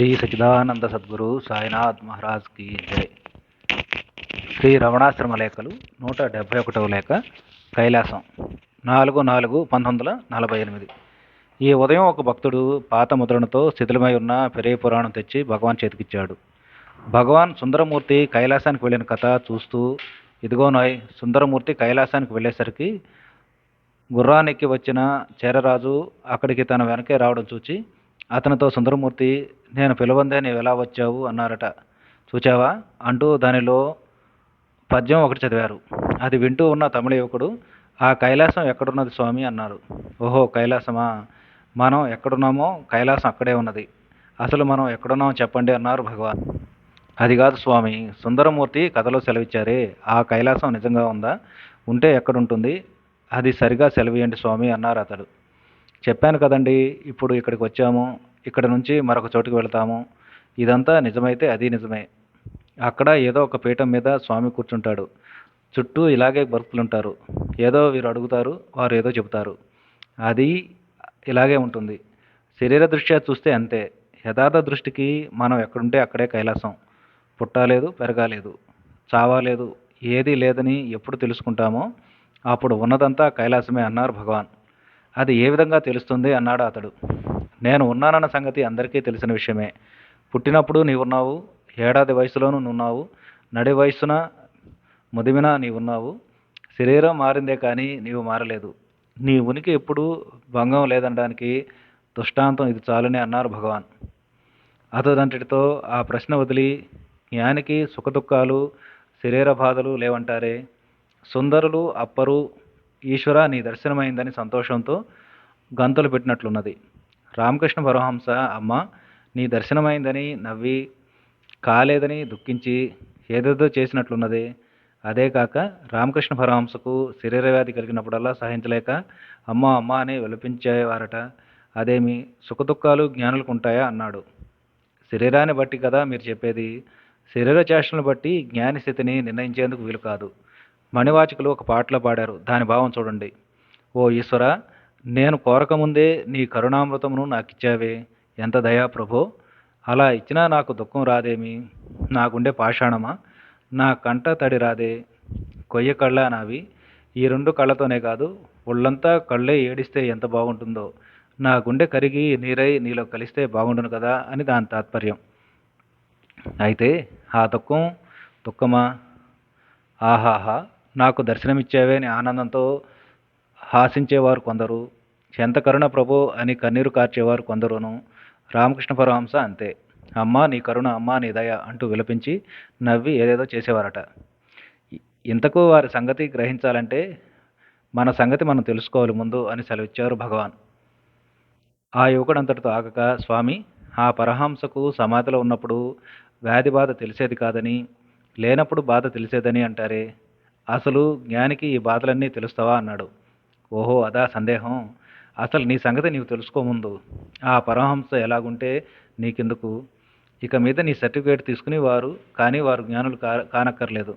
శ్రీ సచిదానంద సద్గురు సాయినాథ్ మహారాజ్కి జై. శ్రీ రమణాశ్రమ లేఖలు నూట డెబ్భై ఒకటవ లేఖ కైలాసం. నాలుగు నాలుగు పంతొమ్మిది వందల నలభై ఎనిమిది. ఈ ఉదయం ఒక భక్తుడు పాత ముద్రణతో శిథిలమై ఉన్న పెరే పురాణం తెచ్చి భగవాన్ చేతికిచ్చాడు. భగవాన్ సుందరమూర్తి కైలాసానికి వెళ్ళిన కథ చూస్తూ ఇదిగోనాయ్ సుందరమూర్తి కైలాసానికి వెళ్ళేసరికి గుర్రానికి వచ్చిన చేరరాజు అక్కడికి తన వెనకే రావడం చూచి అతనితో సుందరమూర్తి నేను పిలవందే నీవు ఎలా వచ్చావు? అన్నారట. చూచావా? అంటూ దానిలో పద్యం ఒకటి చదివారు. అది వింటూ ఉన్న తమిళ యువకుడు ఆ కైలాసం ఎక్కడున్నది స్వామి? అన్నారు. ఓహో కైలాసమా? మనం ఎక్కడున్నామో కైలాసం అక్కడే ఉన్నది. అసలు మనం ఎక్కడున్నామో చెప్పండి అన్నారు భగవాన్. అది కాదు స్వామి సుందరమూర్తి కథలో సెలవిచ్చారే. ఆ కైలాసం నిజంగా ఉందా? ఉంటే ఎక్కడుంటుంది? అది సరిగా సెలవియండి స్వామి అన్నారు అతడు. చెప్పాను కదండి ఇప్పుడు ఇక్కడికి వచ్చాము. ఇక్కడ నుంచి మరొక చోటుకి వెళ్తాము. ఇదంతా నిజమైతే అది నిజమే. అక్కడ ఏదో ఒక పీఠం మీద స్వామి కూర్చుంటాడు. చుట్టూ ఇలాగే భక్తులుంటారు ఏదో వీరు అడుగుతారు వారు ఏదో చెబుతారు. అది ఇలాగే ఉంటుంది. శరీర దృష్ట్యా చూస్తే అంతే. యథార్థ దృష్టికి మనం ఎక్కడుంటే అక్కడే కైలాసం. పుట్టలేదు పెరగాలేదు చావాలేదు ఏది లేదని ఎప్పుడు తెలుసుకుంటామో అప్పుడు ఉన్నదంతా కైలాసమే అన్నారు భగవాన్. అది ఏ విధంగా తెలుస్తుంది అన్నాడు అతడు. నేను ఉన్నానన్న సంగతి అందరికీ తెలిసిన విషయమే. పుట్టినప్పుడు నీవున్నావు ఏడాది వయసులోనూ నున్నావు నడి వయసున ముదిమిన నీవున్నావు. శరీరం మారిందే కానీ నీవు మారలేదు. నీ ఉనికి ఎప్పుడూ భంగం లేదనడానికి దృష్టాంతం ఇది చాలని అన్నారు భగవాన్. అతడంతటితో ఆ ప్రశ్న వదిలి జ్ఞానికి సుఖదుఖాలు శరీర బాధలు లేవంటారే? సుందరులు అప్పరు ఈశ్వర నీ దర్శనమైందని సంతోషంతో గంతులు పెట్టినట్లున్నది. రామకృష్ణ పరమహంస అమ్మ నీ దర్శనమైందని నవ్వి కాలేదని దుఃఖించి ఏదేదో చేసినట్లున్నది. అదే కాక రామకృష్ణ పరమహంసకు శరీర వ్యాధి కలిగినప్పుడల్లా సహించలేక అమ్మ అమ్మ అని విలపించేవారట. అదేమి సుఖదుఖాలు జ్ఞానులకు ఉంటాయా? అన్నాడు. శరీరాన్ని బట్టి కదా మీరు చెప్పేది. శరీర చేష్టలను బట్టి జ్ఞాని స్థితిని నిర్ణయించేందుకు వీలు కాదు. మణివాచకులు ఒక పాటలో పాడారు. దాని భావం చూడండి. ఓ ఈశ్వర నేను కోరకముందే నీ కరుణామృతమును నాకిచ్చావే. ఎంత దయా ప్రభో. అలా ఇచ్చినా నాకు దుఃఖం రాదేమి? నా గుండె పాషాణమా? నా కంట తడి రాదే. కొయ్య కళ్ళ నావి. ఈ రెండు కళ్ళతోనే కాదు ఒళ్ళంతా కళ్ళే ఏడిస్తే ఎంత బాగుంటుందో. నా గుండె కరిగి నీరై నీలో కలిస్తే బాగుండును కదా అని దాని తాత్పర్యం. అయితే ఆ దుఃఖం దుఃఖమా? ఆహాహా నాకు దర్శనమిచ్చావే అని ఆనందంతో హాసించేవారు కొందరు ఎంత కరుణ ప్రభు అని కన్నీరు కార్చేవారు కొందరును రామకృష్ణ పరమహంస అంతే. అమ్మా నీ కరుణ అమ్మా నీ దయ అంటూ విలపించి నవ్వి ఏదేదో చేసేవారట. ఇంతకు వారి సంగతి గ్రహించాలంటే మన సంగతి మనం తెలుసుకోవాలి ముందు అని సెలవిచ్చారు భగవాన్. ఆ యువకుడు అంతటితో ఆగక స్వామి ఆ పరహంసకు సమాధిలో ఉన్నప్పుడు వ్యాధి బాధ తెలిసేది కాదని లేనప్పుడు బాధ తెలిసేదని అంటారే. అసలు జ్ఞానికి ఈ బాధలన్నీ తెలుస్తావా అన్నాడు. ఓహో అదా సందేహం. అసలు నీ సంగతి నీవు తెలుసుకో ముందు. ఆ పరమహంస ఎలాగుంటే నీకెందుకు? ఇక మీద నీ సర్టిఫికేట్ తీసుకుని వారు కానీ వారు జ్ఞానులు కా కానక్కర్లేదు.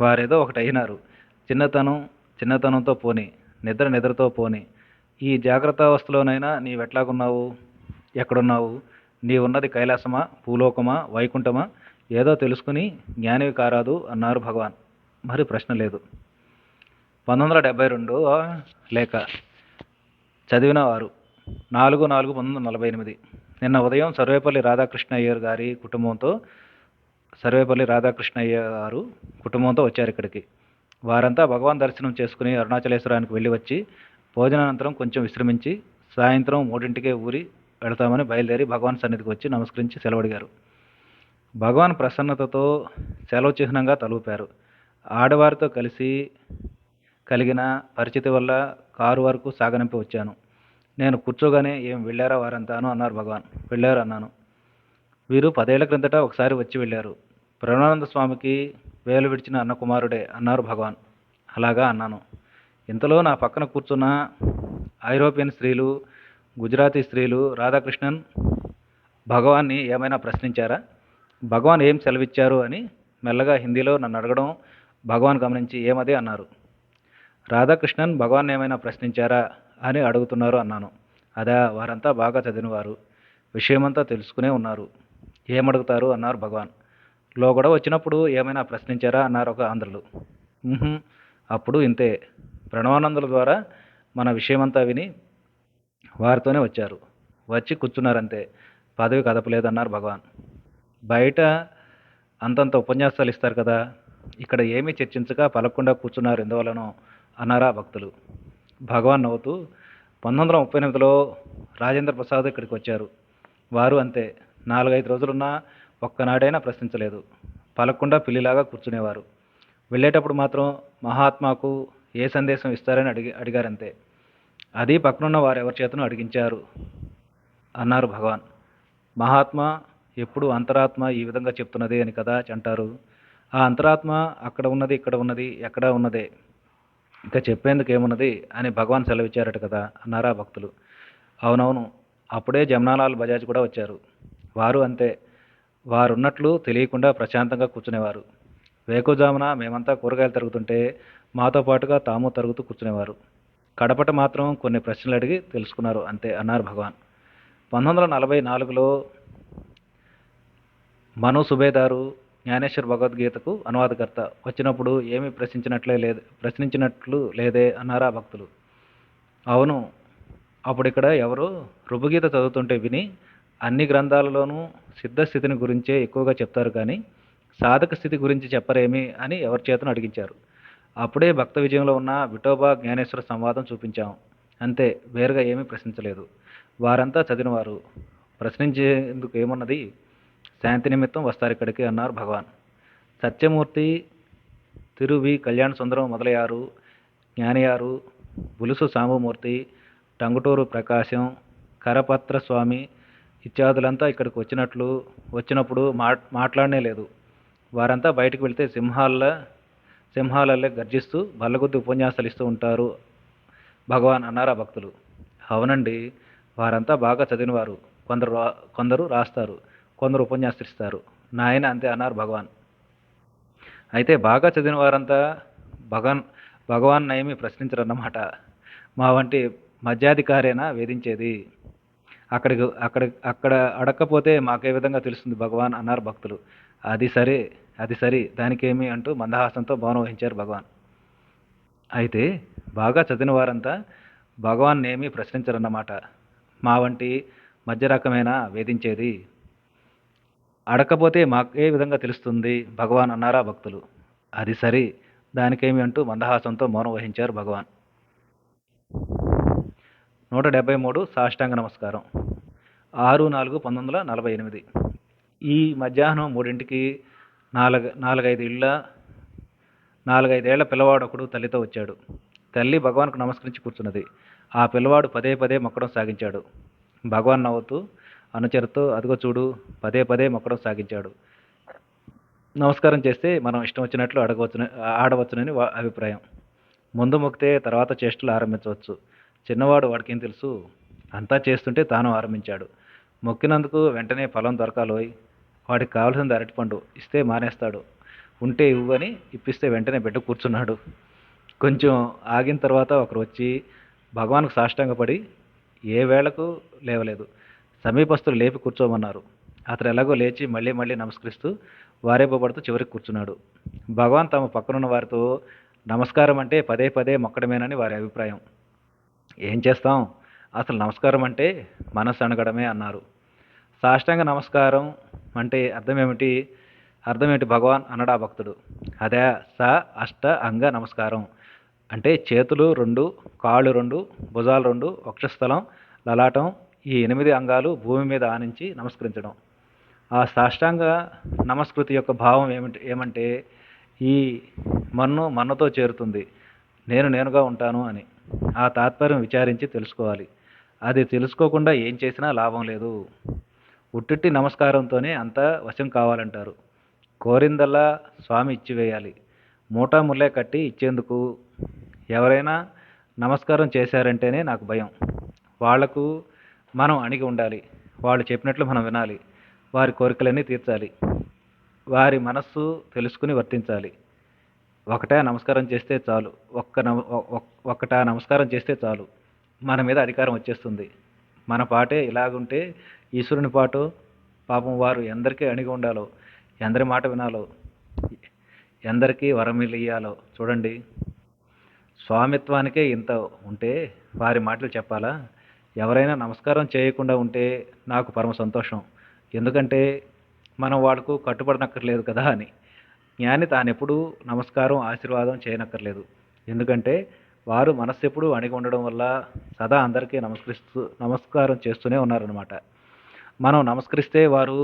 వారేదో ఒకటి అయినారు చిన్నతనం చిన్నతనంతో పోని నిద్ర నిద్రతో పోని. ఈ జాగ్రత్త అవస్థలోనైనా నీవెట్లాగున్నావు ఎక్కడున్నావు? నీ ఉన్నది కైలాసమా భూలోకమా వైకుంఠమా? ఏదో తెలుసుకుని జ్ఞానివి కారాదు అన్నారు భగవాన్. మరి ప్రశ్న లేదు. పంతొమ్మిది వందల డెబ్బై రెండు లేక చదివిన వారు నాలుగు నాలుగు పంతొమ్మిది వందల నలభై ఎనిమిది. నిన్న ఉదయం సర్వేపల్లి రాధాకృష్ణ అయ్యర్ గారి కుటుంబంతో సర్వేపల్లి రాధాకృష్ణ అయ్య గారు కుటుంబంతో వచ్చారు ఇక్కడికి. వారంతా భగవాన్ దర్శనం చేసుకుని అరుణాచలేశ్వరానికి వెళ్ళి వచ్చి భోజనానంతరం కొంచెం విశ్రమించి సాయంత్రం మూడింటికే ఊరి వెళతామని బయలుదేరి భగవాన్ సన్నిధికి వచ్చి నమస్కరించి సెలవడిగారు భగవాన్ ప్రసన్నతతో సెలవు చిహ్నంగా తలూపారు. ఆడవారితో కలిసి కలిగిన పరిస్థితి వల్ల కారు వరకు సాగనింపి వచ్చాను. నేను కూర్చోగానే ఏం వెళ్ళారా వారంతాను? అన్నారు భగవాన్. వెళ్ళారు అన్నాను. వీరు పదేళ్ళ క్రిందట ఒకసారి వచ్చి వెళ్ళారు. ప్రణానంద స్వామికి వేలు విడిచిన అన్న కుమారుడే అన్నారు భగవాన్. అలాగా అన్నాను. ఇంతలో నా పక్కన కూర్చున్న ఐరోపియన్ స్త్రీలు గుజరాతీ స్త్రీలు రాధాకృష్ణన్ భగవాన్ని ఏమైనా ప్రశ్నించారా? భగవాన్ ఏం సెలవిచ్చారు? అని మెల్లగా హిందీలో నన్ను అడగడం భగవాన్ గమనించి ఏమది అన్నారు. రాధాకృష్ణన్ భగవాన్ ఏమైనా ప్రశ్నించారా అని అడుగుతున్నారు అన్నాను. అదా వారంతా బాగా చదివినవారు. విషయమంతా తెలుసుకునే ఉన్నారు. ఏమడుగుతారు అన్నారు భగవాన్. లోగడ వచ్చినప్పుడు ఏమైనా ప్రశ్నించారా అన్నారు ఒక ఆంధ్రులు. అప్పుడు ఇంతే. ప్రణవానందుల ద్వారా మన విషయమంతా విని వారితోనే వచ్చారు. వచ్చి కూర్చున్నారంతే. పదవి కదపలేదన్నారు భగవాన్. బయట అంతంత ఉపన్యాసాలు ఇస్తారు కదా. ఇక్కడ ఏమీ చర్చించక పలకుండా కూర్చున్నారు. ఎందువలనో అన్నారా భక్తులు. భగవాన్ నవ్వుతూ పంతొమ్మిది వందల ముప్పై ఎనిమిదిలో రాజేంద్ర ప్రసాద్ ఇక్కడికి వచ్చారు. వారు అంతే. నాలుగైదు రోజులున్నా ఒక్కనాడైనా ప్రశ్నించలేదు. పలకుండా పిల్లిలాగా కూర్చునేవారు. వెళ్ళేటప్పుడు మాత్రం మహాత్మాకు ఏ సందేశం ఇస్తారని అడిగి అడిగారంతే. అది పక్కనున్న వారు ఎవరి చేతను అడిగించారు అన్నారు భగవాన్. మహాత్మా ఎప్పుడు అంతరాత్మ ఈ విధంగా చెప్తున్నది అని కదా అంటారు. ఆ అంతరాత్మ అక్కడ ఉన్నది ఇక్కడ ఉన్నది ఎక్కడ ఉన్నదే. ఇంకా చెప్పేందుకు ఏమున్నది అని భగవాన్ సెలవిచ్చారట కదా అన్నారా భక్తులు. అవునవును అప్పుడే జమ్నాలాల్ బజాజ్ కూడా వచ్చారు. వారు అంతే. వారున్నట్లు తెలియకుండా ప్రశాంతంగా కూర్చునేవారు. వేకుజామున మేమంతా కూరగాయలు తరుగుతుంటే మాతో పాటుగా తాము తరుగుతూ కూర్చునేవారు. కడపట మాత్రం కొన్ని ప్రశ్నలు అడిగి తెలుసుకున్నారు అంతే అన్నారు భగవాన్. పంతొమ్మిది వందల నలభై నాలుగులో మను సుబేదారు జ్ఞానేశ్వర్ భగవద్గీతకు అనువాదకర్త. వచ్చినప్పుడు ఏమీ ప్రశ్నించినట్లే లేదు ప్రశ్నించినట్లు లేదే అన్నారా భక్తులు. అవును అప్పుడు ఇక్కడ ఎవరు రుభుగీత చదువుతుంటే విని అన్ని గ్రంథాలలోనూ సిద్ధస్థితిని గురించే ఎక్కువగా చెప్తారు కానీ సాధక స్థితి గురించి చెప్పరేమి అని ఎవరి చేతను అడిగించారు. అప్పుడే భక్త విజయంలో ఉన్న విఠోబా జ్ఞానేశ్వర సంవాదం చూపించాం. అంతే వేరుగా ఏమీ ప్రశ్నించలేదు. వారంతా చదివినవారు. ప్రశ్నించేందుకు ఏమున్నది? శాంతి నిమిత్తం వస్తారు ఇక్కడికి అన్నారు భగవాన్. సత్యమూర్తి తిరువి కళ్యాణ సుందరం మొదలయ్యారు. జ్ఞానియారు బులుసు సాంబమూర్తి టంగుటూరు ప్రకాశం కరపత్ర స్వామి ఇత్యాదులంతా ఇక్కడికి వచ్చినట్లు వచ్చినప్పుడు మా మాట్లాడనే లేదు. వారంతా బయటకు వెళ్తే సింహాల సింహాలల్లే గర్జిస్తూ బల్లగుద్ది ఉపన్యాసాలు ఇస్తూ ఉంటారు భగవాన్ అన్నారా భక్తులు. అవునండి వారంతా బాగా చదివినవారు. కొందరు రా కొందరు రాస్తారు. కొందరు ఉపన్యాసిస్తారు. నాయన అంతే అన్నారు భగవాన్. అయితే బాగా చదివిన వారంతా భగవాన్ భగవాన్ ప్రశ్నించరు ప్రశ్నించరన్నమాట. మా వంటి మధ్యాధికారేనా వేధించేది? అక్కడికి అక్కడ అక్కడ అడగకపోతే మాకే విధంగా తెలుస్తుంది భగవాన్ అన్నారు భక్తులు. అది సరే అది సరి దానికేమి అంటూ మందహాసంతో మౌనం వహించారు భగవాన్. అయితే బాగా చదివిన వారంతా భగవాన్ ఏమీ ప్రశ్నించరన్నమాట. మా వంటి మధ్య రకమైన వేధించేది? అడగకపోతే మాకే విధంగా తెలుస్తుంది. భగవాన్ అన్నారా భక్తులు? అది సరి. దానికేమి అంటూ మందహాసంతో మౌనం వహించారు భగవాన్. నూట డెబ్బై మూడు సాష్టాంగ నమస్కారం. ఆరు నాలుగు పంతొమ్మిది వందల నలభై ఎనిమిది. ఈ మధ్యాహ్నం మూడింటికి నాలుగు నాలుగైదు ఇళ్ళ నాలుగైదేళ్ళ పిల్లవాడు ఒకడు తల్లితో వచ్చాడు. తల్లి భగవాన్కు నమస్కరించి కూర్చున్నది. ఆ పిల్లవాడు పదే పదే మొక్కడం సాగించాడు. భగవాన్ నవ్వుతూ అనుచరుతో అదిగో చూడు పదే పదే మొక్కడం సాగించాడు. నమస్కారం చేస్తే మనం ఇష్టం వచ్చినట్లు అడగవచ్చు ఆడవచ్చునని వా అభిప్రాయం. ముందు మొక్కితే తర్వాత చేష్టలు ఆరంభించవచ్చు. చిన్నవాడు వాడికేం తెలుసు? అంతా చేస్తుంటే తాను ఆరంభించాడు. మొక్కినందుకు వెంటనే ఫలం దొరకాలోయ్. వాడికి కావాల్సింది అరటిపండు ఇస్తే మానేస్తాడు. ఉంటే ఇవ్వు అని ఇప్పిస్తే వెంటనే బిడ్డ కూర్చున్నాడు. కొంచెం ఆగిన తర్వాత ఒకరు వచ్చి భగవాన్కు సాష్టాంగపడి ఏ వేళకు లేవలేదు. సమీపస్తులు లేపి కూర్చోమన్నారు. అతను ఎలాగో లేచి మళ్ళీ మళ్ళీ నమస్కరిస్తూ వారేపబడుతూ చివరికి కూర్చున్నాడు. భగవాన్ తమ పక్కనున్న వారితో నమస్కారం అంటే పదే పదే మొక్కడమేనని వారి అభిప్రాయం. ఏం చేస్తాం? అసలు నమస్కారం అంటే మనస్సు అణగడమే అన్నారు. సాష్టాంగ నమస్కారం అంటే అర్థం ఏమిటి అర్థం భగవాన్? అన్నడా భక్తుడు. అదే స అష్ట అంగ నమస్కారం. అంటే చేతులు రెండు కాళ్ళు రెండు భుజాలు రెండు వక్షస్థలం లలాటం ఈ ఎనిమిది అంగాలు భూమి మీద ఆనించి నమస్కరించడం. ఆ సాష్టాంగ నమస్కృతి యొక్క భావం ఏమిటి ఏమంటే ఈ మన్ను మన్నుతో చేరుతుంది. నేను నేనుగా ఉంటాను అని. ఆ తాత్పర్యం విచారించి తెలుసుకోవాలి. అది తెలుసుకోకుండా ఏం చేసినా లాభం లేదు. ఉట్టిట్టి నమస్కారంతోనే అంతా వశం కావాలంటారు. కోరిందల్లా స్వామి ఇచ్చివేయాలి. మూటా ముల్లే కట్టి ఇచ్చేందుకు ఎవరైనా నమస్కారం చేశారంటేనే నాకు భయం. వాళ్ళకు మనం అణిగి ఉండాలి. వాళ్ళు చెప్పినట్లు మనం వినాలి. వారి కోరికలన్నీ తీర్చాలి. వారి మనస్సు తెలుసుకుని వర్తించాలి. ఒకటే నమస్కారం చేస్తే చాలు. ఒక్క ఒక్కట ఒ- ఒక్కటా నమస్కారం చేస్తే చాలు. మన మీద అధికారం వచ్చేస్తుంది. మన పాటే ఇలాగుంటే ఈశ్వరుని పాటు పాపం వారు ఎందరికీ అణిగి ఉండాలో ఎందరి మాట వినాలో ఎందరికీ వరమిలు ఇయ్యాలో చూడండి. స్వామిత్వానికే ఇంత ఉంటే వారి మాటలు చెప్పాలా? ఎవరైనా నమస్కారం చేయకుండా ఉంటే నాకు పరమ సంతోషం. ఎందుకంటే మనం వాడుకు కట్టుబడనక్కర్లేదు కదా అని. జ్ఞాని తానెప్పుడు నమస్కారం ఆశీర్వాదం చేయనక్కర్లేదు. ఎందుకంటే వారు మనస్సు ఎప్పుడు అణిగి ఉండడం వల్ల సదా అందరికీ నమస్కరిస్తూ నమస్కారం చేస్తూనే ఉన్నారనమాట మనం నమస్కరిస్తే వారు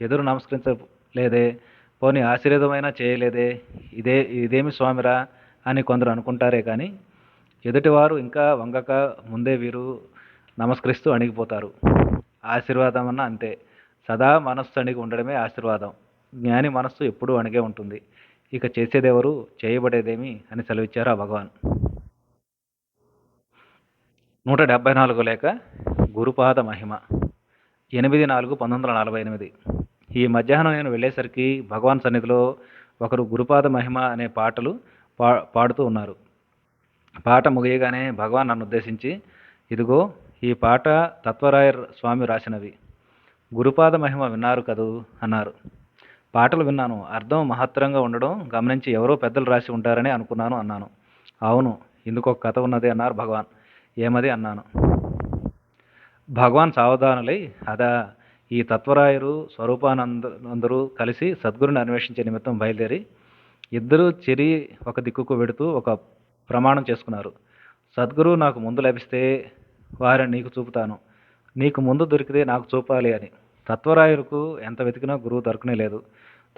ఎదురు నమస్కరించలేదే పోనీ ఆశీర్వాదమైనా చేయలేదే ఇదే ఇదేమి స్వామిరా అని కొందరు అనుకుంటారే కానీ ఎదుటివారు ఇంకా వంగక ముందే వీరు నమస్కరిస్తూ అణిగిపోతారు. ఆశీర్వాదం అన్న అంతే. సదా మనస్సు అణిగి ఉండడమే ఆశీర్వాదం. జ్ఞాని మనస్సు ఎప్పుడూ అణిగే ఉంటుంది. ఇక చేసేదెవరు? చేయబడేదేమి? అని సెలవిచ్చారు ఆ భగవాన్. నూట డెబ్బై నాలుగు లేక గురుపాద మహిమ. ఎనిమిది నాలుగు పంతొమ్మిది వందల నలభై ఎనిమిది. ఈ మధ్యాహ్నం నేను వెళ్ళేసరికి భగవాన్ సన్నిధిలో ఒకరు గురుపాద మహిమ అనే పాటలు పా పాడుతూ ఉన్నారు. పాట ముగియగానే భగవాన్ నన్ను ఉద్దేశించి ఇదిగో ఈ పాట తత్వరాయ స్వామి రాసినవి. గురుపాద మహిమ విన్నారు కదూ అన్నారు. పాటలు విన్నాను. అర్థం మహత్తరంగా ఉండడం గమనించి ఎవరో పెద్దలు రాసి ఉంటారని అనుకున్నాను అన్నాను. అవును ఇందుకు ఒక కథ ఉన్నది అన్నారు భగవాన్. ఏమది అన్నాను. భగవాన్ సావధానులై అదా ఈ తత్వరాయరు స్వరూపానంద అందరూ కలిసి సద్గురుని అన్వేషించే నిమిత్తం బయలుదేరి ఇద్దరూ చెరి ఒక దిక్కుకు వెడుతూ ఒక ప్రమాణం చేసుకున్నారు. సద్గురు నాకు ముందు లభిస్తే వారిని నీకు చూపుతాను. నీకు ముందు దొరికితే నాకు చూపాలి అని. తత్వరాయులకు ఎంత వెతికినా గురువు దొరకనే లేదు.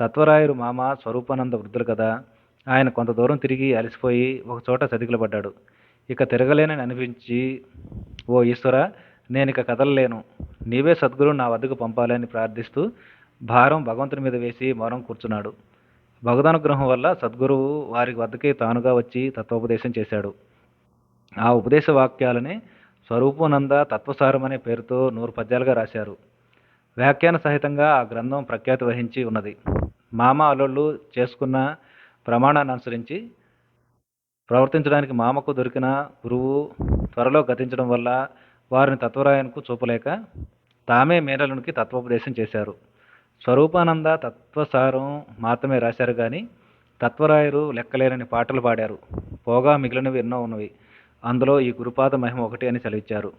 తత్వరాయుడు మామ స్వరూపానంద వృద్ధులు కదా. ఆయన కొంత దూరం తిరిగి అలసిపోయి ఒక చోట చతికిలబడ్డాడు. ఇక తిరగలేనని అనిపించి ఓ ఈశ్వర నేను ఇక కదలలేను. నీవే సద్గురు నా వద్దకు పంపాలని ప్రార్థిస్తూ భారం భగవంతుని మీద వేసి మౌనం కూర్చున్నాడు. భగవదానుగ్రహం వల్ల సద్గురువు వారి వద్దకే తానుగా వచ్చి తత్వోపదేశం చేశాడు. ఆ ఉపదేశ వాక్యాలని స్వరూపానంద తత్వసారం అనే పేరుతో నూరు పద్యాలుగా రాశారు. వ్యాఖ్యాన సహితంగా ఆ గ్రంథం ప్రఖ్యాతి వహించి ఉన్నది. మామ అల్లుళ్ళు చేసుకున్న ప్రమాణాన్ని అనుసరించి ప్రవర్తించడానికి మామకు దొరికిన గురువు త్వరలో గతించడం వల్ల వారిని తత్వరాయనకు చూపలేక తామే మేనలునికి తత్వోపదేశం చేశారు. స్వరూపానంద తత్వసారం మాత్రమే రాశారు కానీ తత్వరాయరు లెక్కలేనని పాటలు పాడారు. పోగా మిగిలినవి ఎన్నో ఉన్నవి. అందులో ఈ గురుపాద మహిమ ఒకటి అని సెలవిచ్చారు.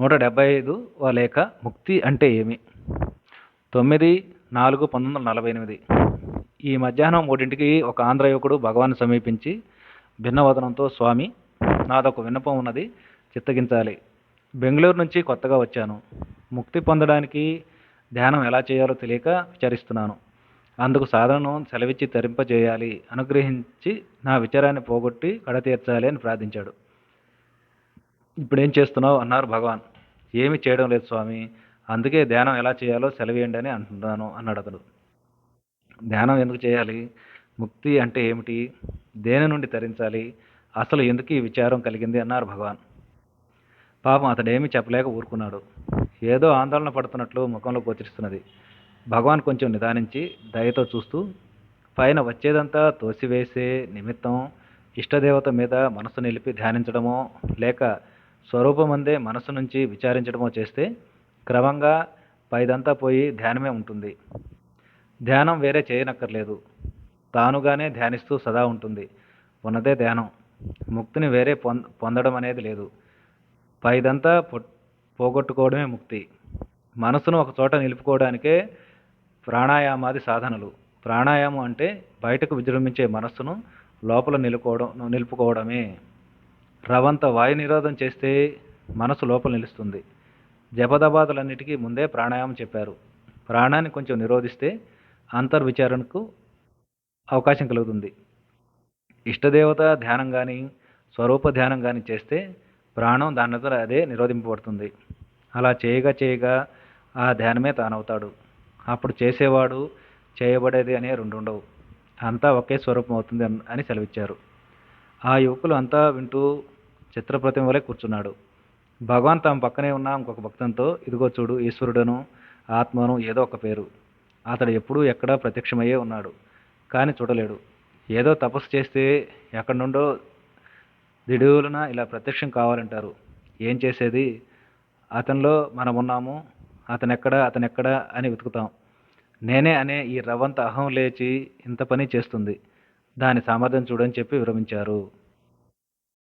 నూట డెబ్బై ఐదు లేఖ ముక్తి అంటే ఏమి? తొమ్మిది నాలుగు పంతొమ్మిది వందల నలభై ఎనిమిది. ఈ మధ్యాహ్నం మూడింటికి ఒక ఆంధ్ర యువకుడు భగవాన్ సమీపించి భిన్నవదనంతో స్వామి నాదొక విన్నపం ఉన్నది చిత్తగించాలి. బెంగళూరు నుంచి కొత్తగా వచ్చాను. ముక్తి పొందడానికి ధ్యానం ఎలా చేయాలో తెలియక విచారిస్తున్నాను. అందుకు సాధనను సెలవిచ్చి తరింపజేయాలి. అనుగ్రహించి నా విచారాన్ని పోగొట్టి కడతీర్చాలి అని ప్రార్థించాడు. ఇప్పుడేం చేస్తున్నావు? అన్నారు భగవాన్. ఏమి చేయడం లేదు స్వామి. అందుకే ధ్యానం ఎలా చేయాలో సెలవేయండి అని అంటున్నాను అన్నాడు అతడు. ధ్యానం ఎందుకు చేయాలి? ముక్తి అంటే ఏమిటి? దేని నుండి తరించాలి? అసలు ఎందుకు ఈ విచారం కలిగింది? అన్నారు భగవాన్. పాపం అతడేమీ చెప్పలేక ఊరుకున్నాడు. ఏదో ఆందోళన పడుతున్నట్లు ముఖంలో గోచరిస్తున్నది. భగవాన్ కొంచెం నిదానించి దయతో చూస్తూ పైన వచ్చేదంతా తోసివేసే నిమిత్తం ఇష్టదేవత మీద మనసు నిలిపి ధ్యానించడమో లేక స్వరూపమందే మనసు నుంచి విచారించడమో చేస్తే క్రమంగా పైదంతా పోయి ధ్యానమే ఉంటుంది. ధ్యానం వేరే చేయనక్కర్లేదు. తానుగానే ధ్యానిస్తూ సదా ఉంటుంది. ఉన్నదే ధ్యానం. ముక్తిని వేరే పొంద పొందడం అనేది లేదు. పైదంతా పొ- పోగొట్టుకోవడమే ముక్తి. మనసును ఒక చోట నిలుపుకోవడానికే ప్రాణాయామాది సాధనలు. ప్రాణాయామం అంటే బయటకు విజృంభించే మనస్సును లోపల నిలుకోవడం నిలుపుకోవడమే. రవంత వాయు నిరోధం చేస్తే మనసు లోపల నిలుస్తుంది. జపదబాదులన్నిటికీ ముందే ప్రాణాయామం చెప్పారు. ప్రాణాన్ని కొంచెం నిరోధిస్తే అంతర్విచారణకు అవకాశం కలుగుతుంది. ఇష్టదేవత ధ్యానం కానీ స్వరూప ధ్యానం కానీ చేస్తే ప్రాణం దాని దగ్గర అదే నిరోధింపబడుతుంది. అలా చేయగా చేయగా ఆ ధ్యానమే తానవుతాడు. అప్పుడు చేసేవాడు చేయబడేది అనే రెండు ఉండవు. అంతా ఒకే స్వరూపం అవుతుంది అని సెలవిచ్చారు. ఆ యువకులు అంతా వింటూ చిత్రప్రతిమ వలె కూర్చున్నాడు. భగవాన్ తమ పక్కనే ఉన్న ఇంకొక భక్తంతో ఇదిగో చూడు ఈశ్వరుడను ఆత్మను ఏదో ఒక పేరు. అతడు ఎప్పుడూ ఎక్కడా ప్రత్యక్షమయ్యే ఉన్నాడు కానీ చూడలేడు. ఏదో తపస్సు చేస్తే ఎక్కడి నుండో దిడువులన ఇలా ప్రత్యక్షం కావాలంటారు. ఏం చేసేది? అతనిలో మనం అతనెక్కడ అతను అతను అని వెతుకుతాం. నేనే అనే ఈ రవంత అహం లేచి ఇంత పని చేస్తుంది. దాని సామర్థ్యం చూడని చెప్పి విరమించారు.